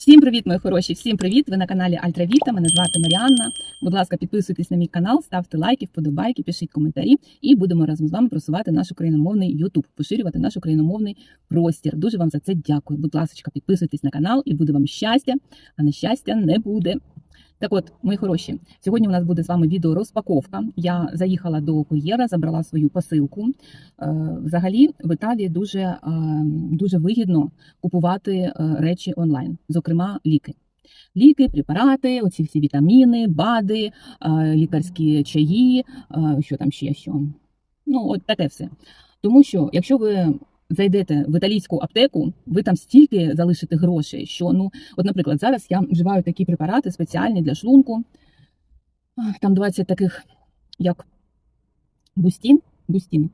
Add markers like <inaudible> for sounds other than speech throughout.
Всім привіт, мої хороші! Всім привіт! Ви на каналі Альтравіта. Мене звати Маріанна. Будь ласка, підписуйтесь на мій канал, ставте лайки, вподобайки, пишіть коментарі, і будемо разом з вами просувати наш україномовний Ютуб, поширювати наш україномовний простір. Дуже вам за це дякую. Будь ласка, підписуйтесь на канал і буде вам щастя, а нещастя не буде. Так от, мої хороші, сьогодні у нас буде з вами відео розпаковка. Я заїхала до кур'єра, забрала свою посилку. Е, Взагалі, в Італії дуже, е, дуже вигідно купувати е, речі онлайн, зокрема ліки. Ліки, препарати, оці всі вітаміни, БАДи, лікарські чаї, що там ще що. Ну, от таке все. Тому що, якщо ви зайдете в італійську аптеку, ви там стільки залишите грошей, що, ну, от, наприклад, зараз я вживаю такі препарати спеціальні для шлунку. Там 20 таких, як бустін, бустін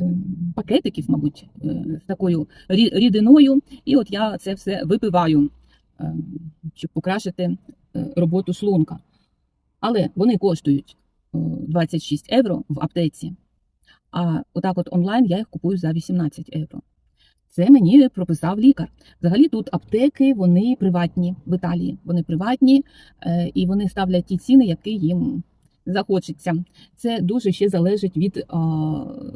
е, пакетиків, мабуть, е, з такою рідиною. І от я це все випиваю, е, щоб покращити роботу шлунка. Але вони коштують е, 26 євро в аптеці. А отак от онлайн я їх купую за 18 євро. Це мені прописав лікар. Взагалі тут аптеки, вони приватні в Італії. Вони приватні е, і вони ставлять ті ціни, які їм захочеться. Це дуже ще залежить від е,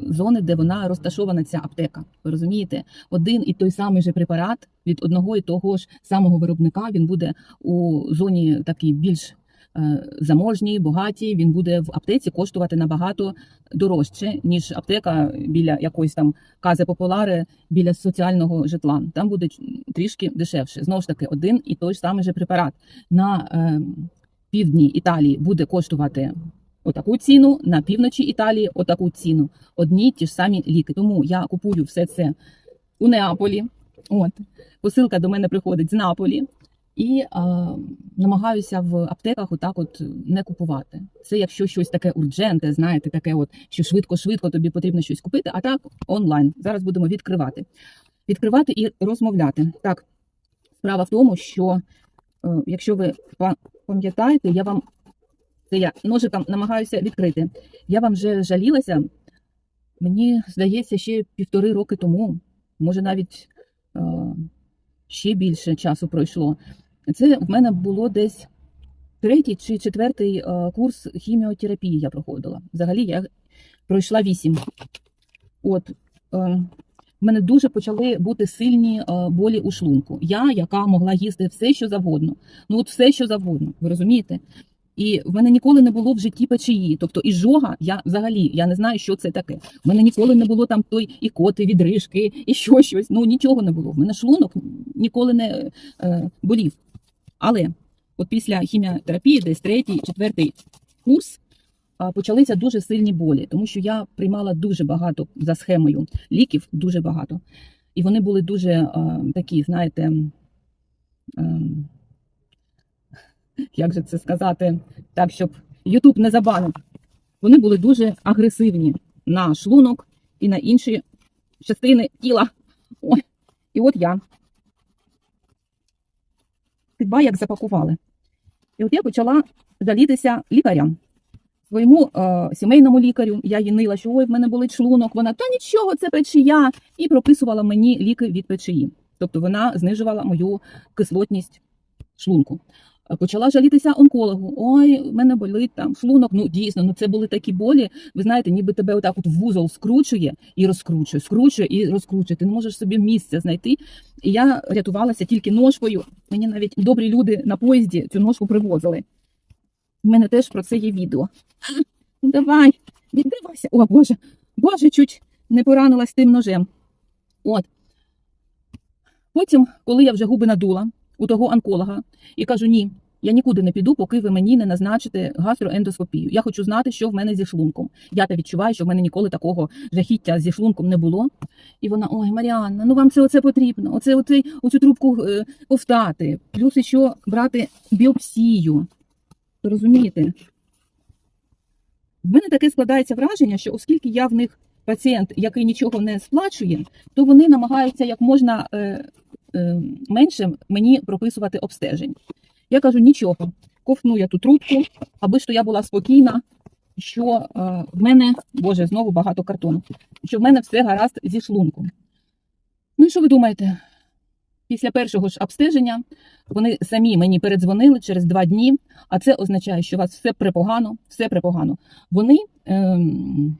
зони, де вона розташована, ця аптека. Ви розумієте? Один і той самий же препарат від одного і того ж самого виробника він буде у зоні такій більш е, заможній, багатій. Він буде в аптеці коштувати набагато дорожче, ніж аптека біля якоїсь там кази популари біля соціального житла. Там буде трішки дешевше. Знову ж таки, один і той ж самий же препарат на е, півдні Італії буде коштувати отаку ціну, на півночі Італії отаку ціну. Одні ті ж самі ліки. Тому я купую все це у Неаполі. От посилка до мене приходить з Наполі. І е, намагаюся в аптеках отак от не купувати. Це якщо щось таке урдженте, знаєте, таке, от що швидко-швидко тобі потрібно щось купити, а так онлайн. Зараз будемо відкривати. Відкривати і розмовляти. Так, справа в тому, що е, якщо ви па- пам'ятаєте, я вам це я ножиком намагаюся відкрити. Я вам вже жалілася. Мені здається, ще півтори роки тому, може навіть е, ще більше часу пройшло. Це в мене було десь третій чи четвертий е, курс хіміотерапії я проходила. Взагалі я пройшла вісім. От е, в мене дуже почали бути сильні е, болі у шлунку. Я, яка могла їсти все, що завгодно. Ну от все, що завгодно, ви розумієте? І в мене ніколи не було в житті печії. Тобто і жога, я взагалі я не знаю, що це таке. В мене ніколи не було там той і коти, відрижки, і що щось. Ну нічого не було. В мене шлунок ніколи не е, болів. Але от після хіміотерапії, десь третій, четвертий курс, почалися дуже сильні болі, тому що я приймала дуже багато за схемою ліків, дуже багато. І вони були дуже такі, знаєте, як же це сказати, так, щоб Ютуб не забанив. Вони були дуже агресивні на шлунок і на інші частини тіла. Ой, і от я. Підба як запакували. І от я почала жалітися лікарям. Своєму е, сімейному лікарю я їй нила, що ой, в мене болить шлунок. Вона та нічого, це печія, і прописувала мені ліки від печії. Тобто вона знижувала мою кислотність шлунку. Почала жалітися онкологу. Ой, в мене болить там шлунок. Ну дійсно, ну це були такі болі. Ви знаєте, ніби тебе отак от вузол скручує і розкручує, скручує і розкручує. Ти не можеш собі місця знайти. І я рятувалася тільки ножкою. Мені навіть добрі люди на поїзді цю ножку привозили. У мене теж про це є відео. Ну, давай, віддавайся. О, Боже, Боже, чуть не поранилась тим ножем. От. Потім, коли я вже губи надула у того онколога і кажу: ні, я нікуди не піду, поки ви мені не назначите гастроендоскопію. Я хочу знати, що в мене зі шлунком. Я та відчуваю, що в мене ніколи такого жахіття зі шлунком не було. І вона: ой, Маріанна, ну вам це оце потрібно. Оце, оце оцю трубку е, ковтати. Плюс ще брати біопсію. Розумієте? В мене таке складається враження, що оскільки я в них пацієнт, який нічого не сплачує, то вони намагаються як можна е, е, менше мені прописувати обстежень. Я кажу, нічого, ковтну я ту трубку, аби ж то я була спокійна, що е, в мене, боже, знову багато картону, що в мене все гаразд зі шлунком. Ну і що ви думаєте? після першого ж обстеження вони самі мені передзвонили через два дні, а це означає, що у вас все препогано, все препогано. Вони, ем,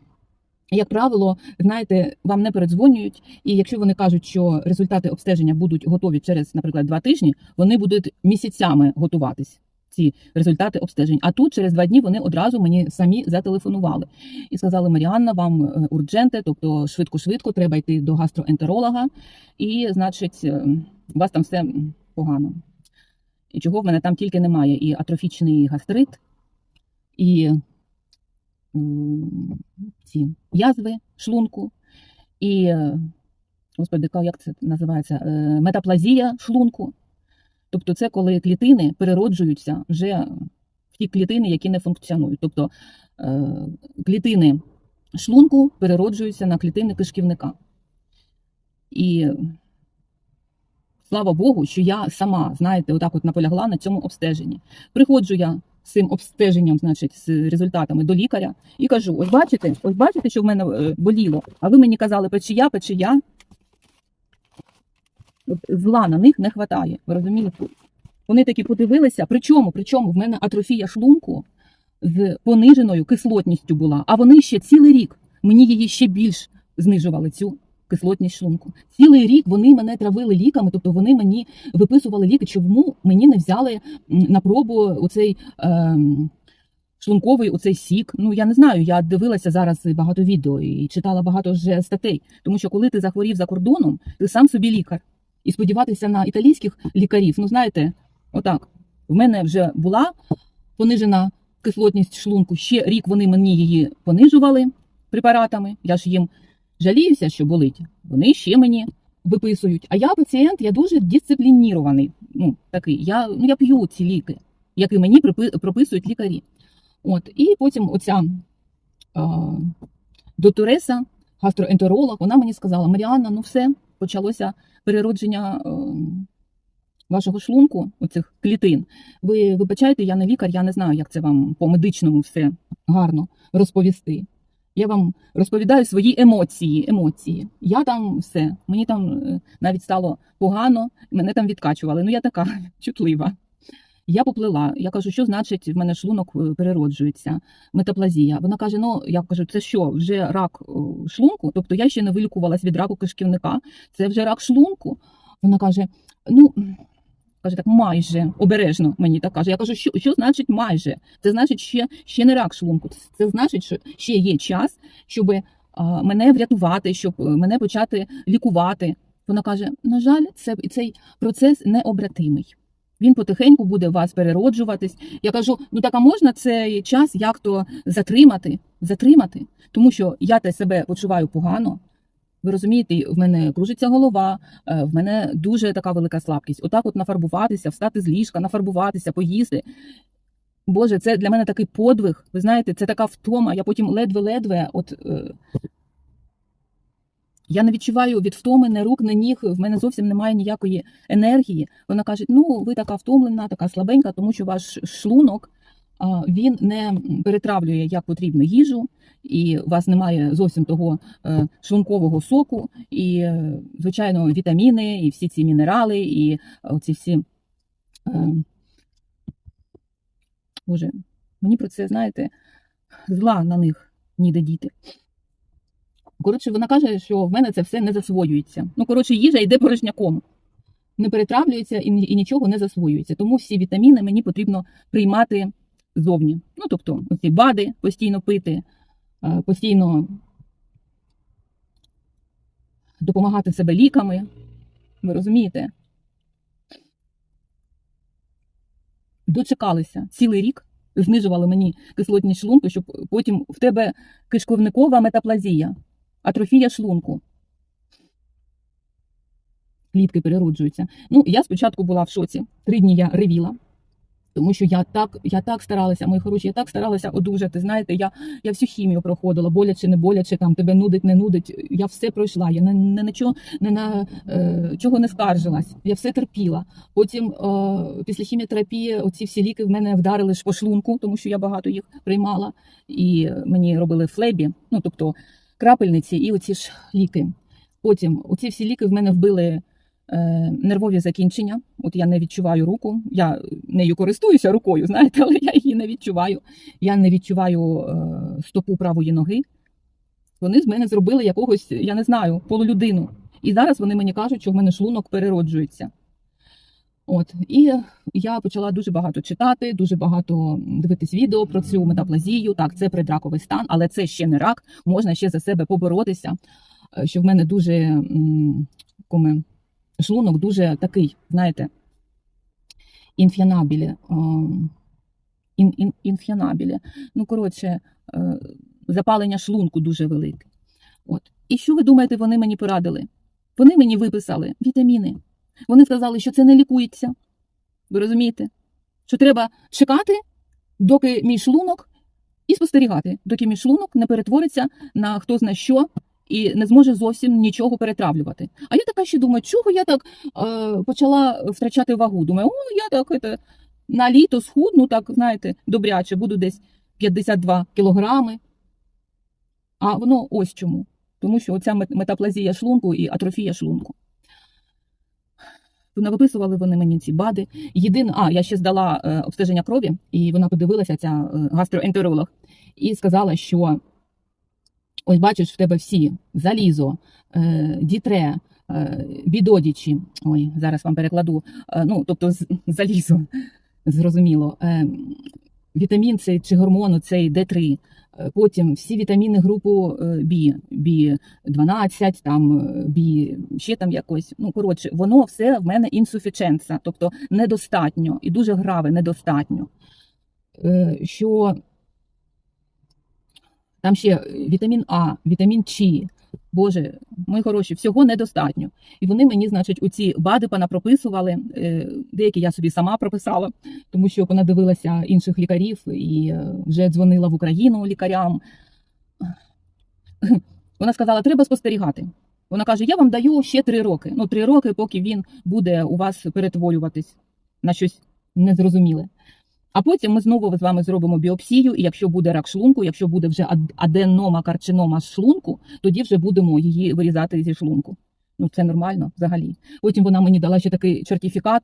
як правило, знаєте, вам не передзвонюють, і якщо вони кажуть, що результати обстеження будуть готові через, наприклад, два тижні, вони будуть місяцями готуватись. Ці результати обстежень. А тут через два дні вони одразу мені самі зателефонували і сказали: Маріанна, вам е, урдженте, тобто швидко-швидко треба йти до гастроентеролога, і, значить, е, у вас там все погано. І чого в мене там тільки немає: і атрофічний гастрит, і ці язви шлунку, і, господи, як це називається? Е, Метаплазія шлунку. Тобто, це коли клітини перероджуються вже в ті клітини, які не функціонують. Тобто е, клітини шлунку перероджуються на клітини кишківника. І слава Богу, що я сама, знаєте, отак от наполягла на цьому обстеженні. Приходжу я цим обстеженням, значить, з результатами до лікаря і кажу: ось бачите, ось бачите, що в мене е, боліло, а ви мені казали, печія, печія. Зла на них не вистачає. Ви розумієте? Вони такі подивилися. Причому, причому в мене атрофія шлунку з пониженою кислотністю була, а вони ще цілий рік мені її ще більш знижували цю кислотність шлунку. Цілий рік вони мене травили ліками, тобто вони мені виписували ліки, чому мені не взяли на пробу оцей. ем, Шлунковий оцей сік. Ну я не знаю. Я дивилася зараз багато відео і читала багато вже статей. Тому що коли ти захворів за кордоном, ти сам собі лікар. І сподіватися на італійських лікарів, ну знаєте, отак. В мене вже була понижена кислотність шлунку. Ще рік вони мені її понижували препаратами. Я ж їм жаліюся, що болить. Вони ще мені виписують. А я пацієнт, я дуже дисциплінірований. Ну, такий. Я, ну, я п'ю ці ліки, які мені прописують лікарі. От, і потім оця а, доктореса, гастроентеролог, вона мені сказала: Маріанна, ну все, почалося переродження е, вашого шлунку, оцих клітин. Ви вибачайте, я не лікар, я не знаю, як це вам по медичному все гарно розповісти. Я вам розповідаю свої емоції. емоції. Я там все, мені там е, навіть стало погано, мене там відкачували. Ну я така <laughs> чутлива. Я поплила. Я кажу, що значить в мене шлунок е, перероджується, метаплазія. Вона каже: ну я кажу, це що, вже рак шлунку? Тобто я ще не вилікувалась від раку кишківника, це вже рак шлунку. Вона каже: ну. Каже, так майже обережно мені так каже. Я кажу, що, що значить майже? Це значить, ще, ще не рак шлунку. Це значить, що ще є час, щоб а, мене врятувати, щоб е, мене почати лікувати. Вона каже: на жаль, це цей процес необратимий. Він потихеньку буде вас перероджуватись. Я кажу: ну так а можна цей час як то затримати? Затримати, тому що я те себе почуваю погано. Ви розумієте, в мене кружиться голова, е, в мене дуже така велика слабкість. Отак, от нафарбуватися, встати з ліжка, нафарбуватися, поїсти. Боже, це для мене такий подвиг. Ви знаєте, це така втома. Я потім ледве-ледве. От е, я не відчуваю від втоми ні рук, ні ніг. В мене зовсім немає ніякої енергії. Вона каже: ну, ви така втомлена, така слабенька, тому що ваш шлунок він не перетравлює як потрібно їжу, і у вас немає зовсім того е, шлункового соку, і, е, звичайно, вітаміни, і всі ці мінерали, і оці всі. Е, Боже, мені про це, знаєте, зла на них ніде діти. Коротше, вона каже, що в мене це все не засвоюється. Ну, коротше, їжа йде порожняком. Не перетравлюється і, і нічого не засвоюється. Тому всі вітаміни мені потрібно приймати зовні. Ну, тобто, оці БАДи постійно пити, е, постійно допомагати себе ліками. Ви розумієте? Дочекалися цілий рік, знижували мені кислотність шлунку, щоб потім в тебе кишковникова метаплазія, атрофія шлунку. Клітки перероджуються. Ну, я спочатку була в шоці. Три дні я ревіла. Тому що я так, я так старалася, мої хороші, я так старалася одужати. Знаєте, я, я всю хімію проходила, боляче, не боляче, там тебе нудить, не нудить. Я все пройшла. Я не, не на чого не на е, чого не скаржилась. Я все терпіла. Потім е, після хіміотерапії оці всі ліки в мене вдарили ж по шлунку, тому що я багато їх приймала. І мені робили флебі, ну тобто крапельниці, і оці ж ліки. Потім оці всі ліки в мене вбили нервові закінчення. От я не відчуваю руку. Я нею користуюся рукою, знаєте, <laughs> але я її не відчуваю. Я не відчуваю е, стопу правої ноги. Вони з мене зробили якогось, я не знаю, полулюдину. І зараз вони мені кажуть, що в мене шлунок перероджується. От і я почала дуже багато читати, дуже багато дивитись відео про цю метаплазію. Так, це предраковий стан, але це ще не рак. Можна ще за себе поборотися. Е, Що в мене дуже м, коме, шлунок дуже такий, знаєте, інф'янабілі. ем, Ін, ін, інф'янабілі. Ну, коротше, е, запалення шлунку дуже велике. От. І що ви думаєте, вони мені порадили? Вони мені виписали вітаміни. Вони сказали, що це не лікується. Ви розумієте? Що треба чекати, доки мій шлунок, і спостерігати, доки мій шлунок не перетвориться на хто зна що і не зможе зовсім нічого перетравлювати. А я така ще думаю, чого я так е, почала втрачати вагу? Думаю, о, я так это, на літо схудну, так, знаєте, добряче, буду десь 52 кілограми. А воно ось чому. Тому що оця метаплазія шлунку і атрофія шлунку. Навиписували вони мені ці БАДи. Єдине, а я ще здала е, обстеження крові, і вона подивилася, ця е, гастроентеролог, і сказала, що ось бачиш, в тебе всі залізо, е, дітре, е, бідодічі. Ой, зараз вам перекладу. Е, ну, тобто <laughs> залізо, зрозуміло. Вітамін цей чи гормону цей Д3. Е, Потім всі вітаміни групу B, B12, там B, ще там якось. Ну коротше, воно все в мене інсуфіченса, тобто недостатньо і дуже граве, недостатньо. Що там ще вітамін А, вітамін Ч. Боже, мої хороші, всього недостатньо. І вони мені, значить, оці БАДи понапрописували. е, Деякі я собі сама прописала, тому що вона дивилася інших лікарів і е, вже дзвонила в Україну лікарям. <clears throat> Вона сказала, треба спостерігати. Вона каже: я вам даю ще три роки. Ну, три роки, поки він буде у вас перетворюватись на щось незрозуміле. А потім ми знову з вами зробимо біопсію, і якщо буде рак шлунку, якщо буде вже ад- аденома карцинома шлунку, тоді вже будемо її вирізати зі шлунку. Ну, це нормально взагалі. Потім вона мені дала ще такий сертифікат,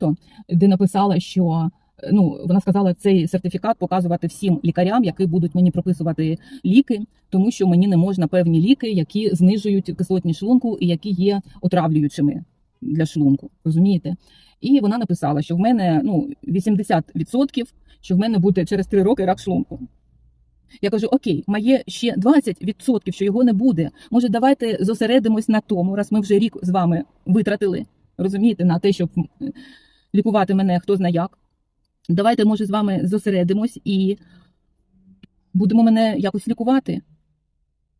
де написала, що ну вона сказала цей сертифікат показувати всім лікарям, які будуть мені прописувати ліки, тому що мені не можна певні ліки, які знижують кислотність шлунку і які є отравлюючими для шлунку. Розумієте? І вона написала, що в мене ну 80%, що в мене буде через 3 роки рак шлунку. Я кажу: Окей, має ще 20%, що його не буде. Може, давайте зосередимось на тому, раз ми вже рік з вами витратили, розумієте, на те, щоб лікувати мене хто зна як. Давайте, може, з вами зосередимось і будемо мене якось лікувати,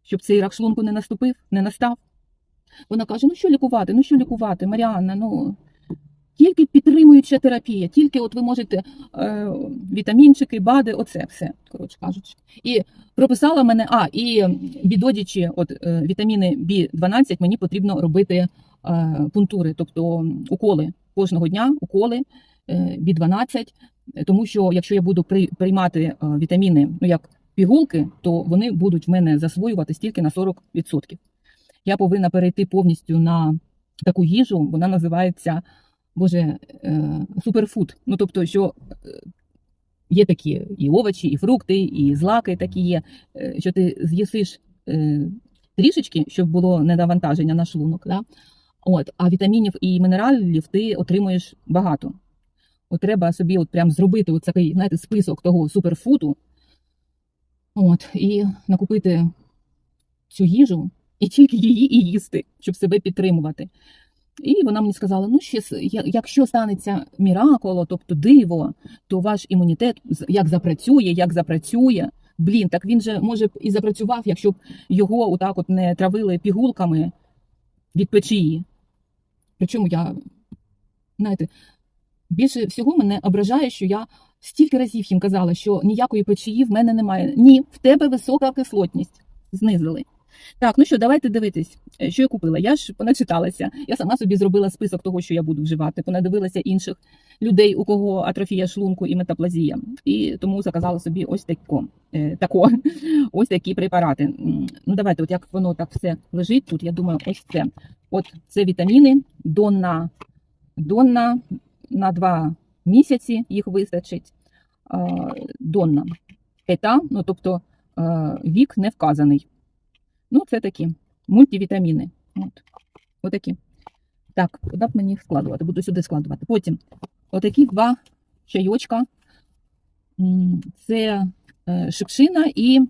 щоб цей рак шлунку не наступив, не настав. Вона каже: ну що лікувати? Ну що лікувати, Маріанна? Ну тільки підтримуюча терапія, тільки от ви можете е, вітамінчики, БАДи, оце все, коротше кажучи. І прописала мене, а, і бідодячи, от е, вітаміни B12 мені потрібно робити е, пунктури, тобто уколи кожного дня, уколи е, B12, е, тому що якщо я буду при, приймати е, вітаміни, ну як пігулки, то вони будуть в мене засвоюватись тільки на 40%. Я повинна перейти повністю на таку їжу, вона називається Боже, е, суперфуд. Ну тобто, що е, є такі і овочі, і фрукти, і злаки такі є, е, що ти з'їсиш трішечки, щоб було недовантаження на шлунок. Да? От, а вітамінів і мінералів ти отримуєш багато. От треба собі от прям зробити от такий, знаєте, список того суперфуду, от, і накупити цю їжу, і тільки її і їсти, щоб себе підтримувати. І вона мені сказала: ну, ще, якщо станеться міраколо, тобто диво, то ваш імунітет як запрацює, як запрацює. Блін, так він же може б і запрацював, якщо б його отак от не травили пігулками від печії. Причому я, знаєте, більше всього мене ображає, що я стільки разів їм казала, що ніякої печії в мене немає. Ні, в тебе висока кислотність. Знизили. Так, ну що, давайте дивитись, е, що я купила. Я ж поначиталася. Я сама собі зробила список того, що я буду вживати. Понадивилася інших людей, у кого атрофія шлунку і метаплазія. І тому заказала собі ось тако, е, тако, <laughs> ось такі препарати. Ну давайте, от як воно так все лежить тут. Я думаю, ось це. От це вітаміни Донна Донна на два місяці їх вистачить. Донна. Ета, ну тобто е, вік не вказаний. Ну, це такі мультивітаміни. От. Отакі. Так, куди б мені їх складувати? Буду сюди складувати. Потім отакі два чайочка. Це е, шипшина і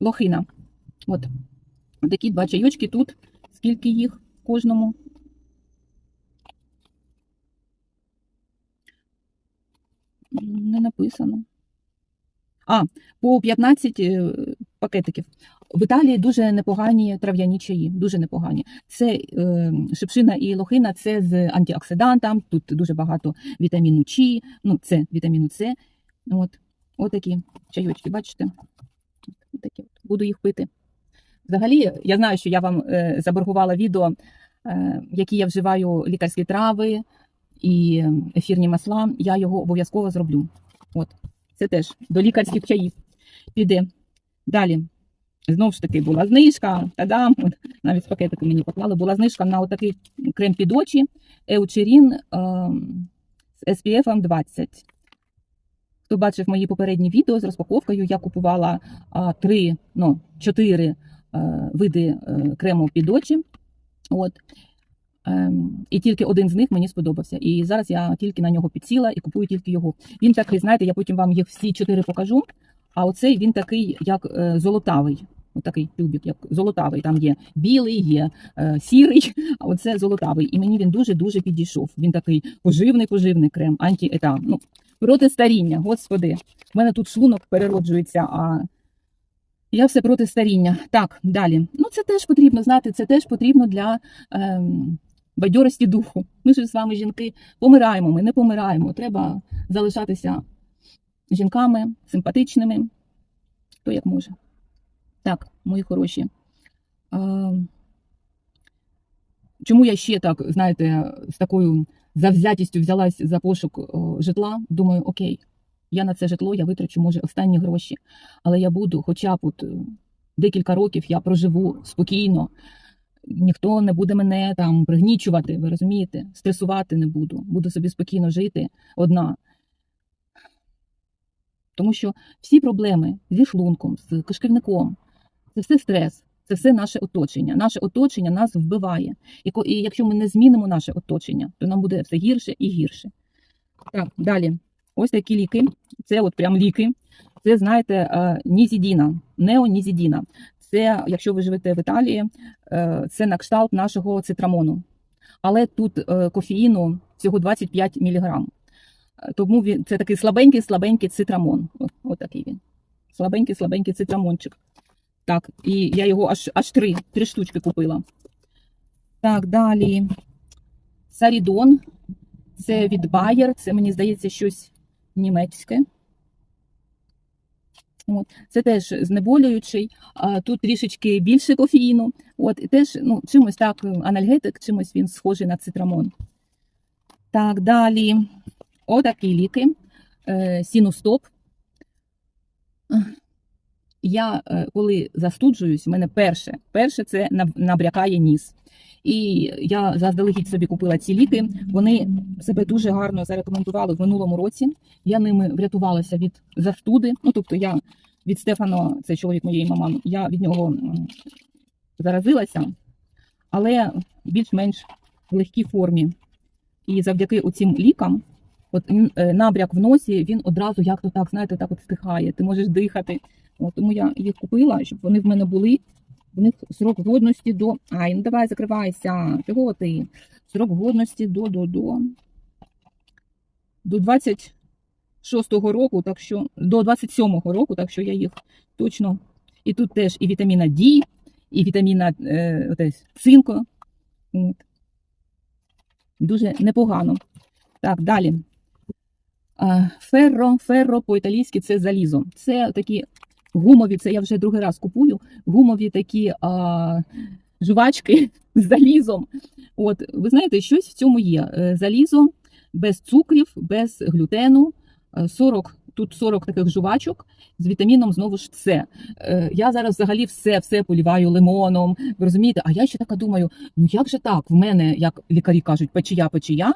лохина. От. Такі два чайочки тут. Скільки їх в кожному? Не написано. А, по 15 е, пакетиків. В Італії дуже непогані трав'яні чаї, дуже непогані. Це е, шипшина і лохина, це з антиоксидантом, тут дуже багато вітаміну Ч, ну, це вітаміну С. От, отакі чайочки, бачите? Отакі от. Буду їх пити. Взагалі, я знаю, що я вам е, заборгувала відео, е, які я вживаю лікарські трави і ефірні масла. Я його обов'язково зроблю. От, це теж до лікарських чаїв піде. Далі. Знову ж таки була знижка, та-дам, навіть пакетики мені поклали, була знижка на отакий крем під очі Еучерін ем, з SPF 20. Хто бачив мої попередні відео з розпаковкою, я купувала три, ну, чотири е, види е, крему під очі. От. Ем, і тільки один з них мені сподобався. І зараз я тільки на нього підсіла і купую тільки його. Він такий, знаєте, я потім вам їх всі чотири покажу. А оцей він такий, як е, золотавий. Отакий тюбик, як золотавий. Там є білий, є е, сірий, а оце золотавий. І мені він дуже-дуже підійшов. Він такий поживний, поживний крем, анті-ета. Ну, проти старіння, господи. У мене тут шлунок перероджується, а я все проти старіння. Так, далі. Ну, це теж потрібно, знаєте, це теж потрібно для ем, бадьорості духу. Ми ж з вами, жінки, помираємо, ми не помираємо. Треба залишатися жінками, симпатичними, хто як може. Так, мої хороші. А, чому я ще так, знаєте, з такою завзятістю взялась за пошук житла? Думаю, окей, я на це житло я витрачу, може, останні гроші, але я буду, хоча б от е, декілька років я проживу спокійно. Ніхто не буде мене там пригнічувати, ви розумієте? Стресувати не буду. Буду собі спокійно жити одна. Тому що всі проблеми зі шлунком, з кишківником, це все стрес, це все наше оточення. Наше оточення нас вбиває. І, якщо ми не змінимо наше оточення, то нам буде все гірше і гірше. Так, далі. Ось такі ліки. Це от прям ліки. Це, знаєте, е, нізідіна, неонізідіна. Це, якщо ви живете в Італії, е, це на кшталт нашого цитрамону. Але тут е, кофеїну всього 25 мг. Тому він це такий слабенький, слабенький цитрамон. Отакий він. Слабенький, слабенький цитрамончик. Так, і я його аж аж три, три штучки купила. Так, далі. Сарідон. Це від Bayer. Це, мені здається, щось німецьке. От. Це теж знеболюючий. Тут трішечки більше кофеїну. От, і теж ну, чимось так, анальгетик, чимось він схожий на цитрамон. Так, далі. Отакі ліки. Е, Сіностоп. Я е, коли застуджуюсь, в мене перше, перше це набрякає ніс. І я заздалегідь собі купила ці ліки. Вони себе дуже гарно зарекомендували в минулому році. Я ними врятувалася від застуди. Ну тобто я від Стефано, це чоловік моєї мами, я від нього заразилася, але більш-менш в легкій формі. І завдяки оцим лікам, от е, набряк в носі, він одразу як то так, знаєте, так от стихає. Ти можеш дихати. От, тому я їх купила, щоб вони в мене були. В них срок годності до. Ай, ну давай закривайся. Чого ти? Срок годності до до до. До 26-го року, так що до 27-го року, так що я їх точно. І тут теж і вітаміна D, і вітаміна е. От. Дуже непогано. Так, далі. А, Ферро, ферро по-італійськи це залізо. Це такі гумові, це я вже другий раз купую. Гумові такі а, жувачки <laughs> з залізом. От, ви знаєте, щось в цьому є. Е, Залізо без цукрів, без глютену. Е, 40, тут 40 таких жувачок з вітаміном знову ж С. Е, Я зараз взагалі все, все поліваю лимоном. Ви розумієте? А я ще така думаю: ну як же так? В мене, як лікарі кажуть, печія, печія.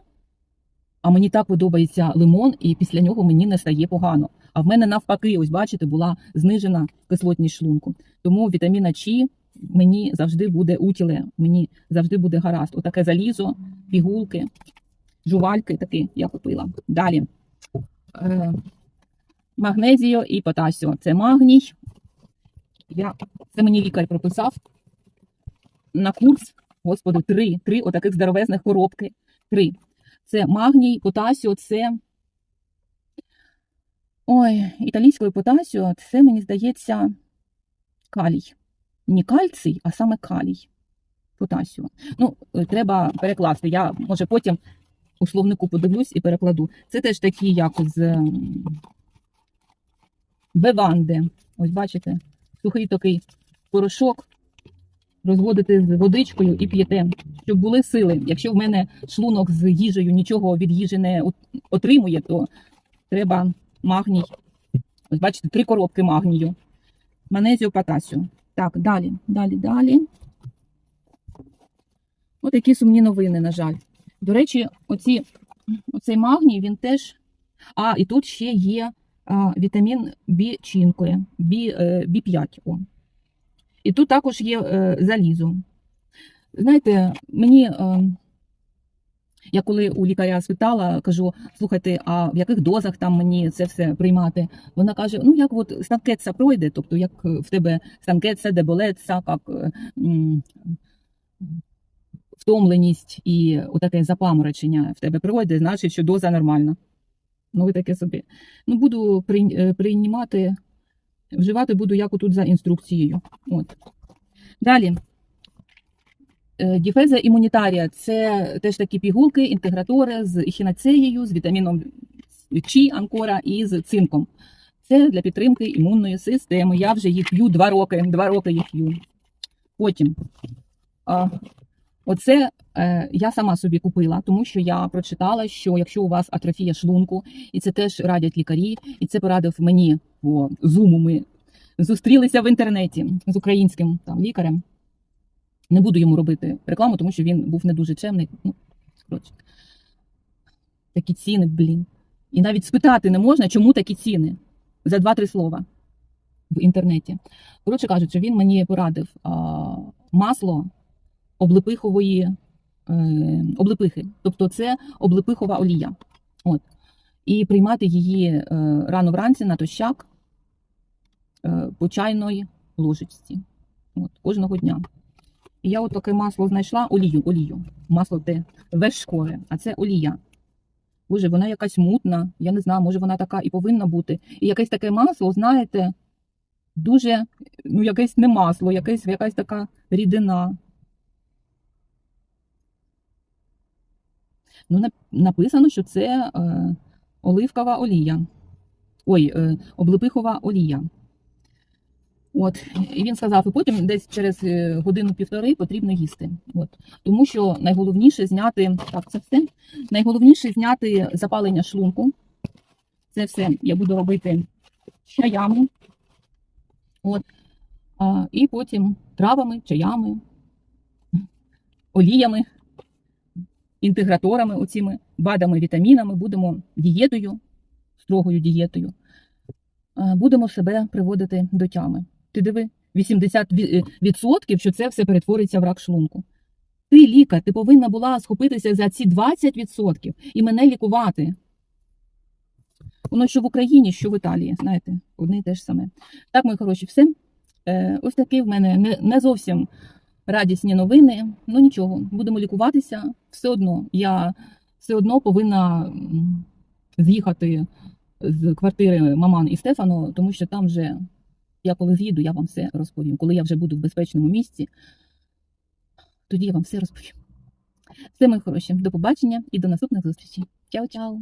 А мені так подобається лимон, і після нього мені не стає погано. А в мене навпаки, ось бачите, була знижена кислотність шлунку. Тому вітаміна Ч мені завжди буде утіле, мені завжди буде гаразд. Отаке залізо, пігулки, жувальки такі я купила. Далі. Е, магнезіо і потасіо. Це магній. Я, це мені лікар прописав на курс, господи, три, три отаких здоровезних коробки. Три. Це магній, потасіо, це. Ой, італійською потасіо, це, мені здається, калій. Не кальцій, а саме калій. Потасіо. Ну, е, треба перекласти. Я, може, потім у словнику подивлюсь і перекладу. Це теж такі, як з беванди. Ось бачите, сухий такий порошок. Розводите з водичкою і п'єте, щоб були сили. Якщо в мене шлунок з їжею нічого від їжі не отримує, то треба магній. Ось бачите, три коробки магнію. Манезію, потасію. Так, далі, далі, далі. От такі сумні новини, на жаль. До речі, оці, оцей магній, він теж. А, і тут ще є а, вітамін B5, B, е, B5. О. І тут також є е, залізо. Знаєте, мені, е, я коли у лікаря спитала, кажу, слухайте, а в яких дозах там мені це все приймати? Вона каже: ну як от станкетса пройде, тобто як в тебе станкетса, деболетса, як е, втомленість і отаке запаморочення в тебе пройде, значить, що доза нормальна. Ну, ви таке собі. Ну, буду е, приймати, вживати буду як отут за інструкцією. От. Далі. Е, Діфеза імунітарія це теж такі пігулки, інтегратори з ехінацеєю, з вітаміном Ч, анкора і з цинком. Це для підтримки імунної системи. Я вже їх п'ю два роки. Два роки їх п'ю. Потім. А, Оце е, я сама собі купила, тому що я прочитала, що якщо у вас атрофія шлунку, і це теж радять лікарі, і це порадив мені по зуму. Ми зустрілися в інтернеті з українським там лікарем. Не буду йому робити рекламу, тому що він був не дуже чемний. Ну, коротше. Такі ціни, блін. І навіть спитати не можна, чому такі ціни за два-три слова в інтернеті. Коротше кажучи, він мені порадив а, масло облепихової е, облепихи. Тобто це облепихова олія. От. І приймати її е, рано вранці на тощак по чайної ложечці. От, кожного дня. І я от таке масло знайшла, олію, олію. Масло те вершкове, а це олія. Боже, вона якась мутна, я не знаю, може вона така і повинна бути. І якесь таке масло, знаєте, дуже, ну, якесь не масло, якесь, якась така рідина. Ну, написано, що це е, оливкова олія. Ой, е, облепихова олія. От, і він сказав, і потім десь через е, годину-півтори потрібно їсти. От. Тому що найголовніше зняти, так, це все. Найголовніше зняти запалення шлунку. Це все я буду робити чаями. От. А, і потім травами, чаями, оліями, інтеграторами, оціми БАДами, вітамінами, будемо дієтою, строгою дієтою. Будемо себе приводити до тями. Ти диви, 80%, що це все перетвориться в рак шлунку. Ти лікар, ти повинна була схопитися за ці 20% і мене лікувати. Воно що в Україні, що в Італії, знаєте, одне і те ж саме. Так, мої хороші, все. Е, ось такі в мене не, зовсім радісні новини. Ну нічого, будемо лікуватися. Все одно. Я все одно повинна з'їхати з квартири маман і Стефану, тому що там вже я коли з'їду, я вам все розповім. Коли я вже буду в безпечному місці, тоді я вам все розповім. Все, мої хороші, до побачення і до наступних зустрічей. Чао-чао!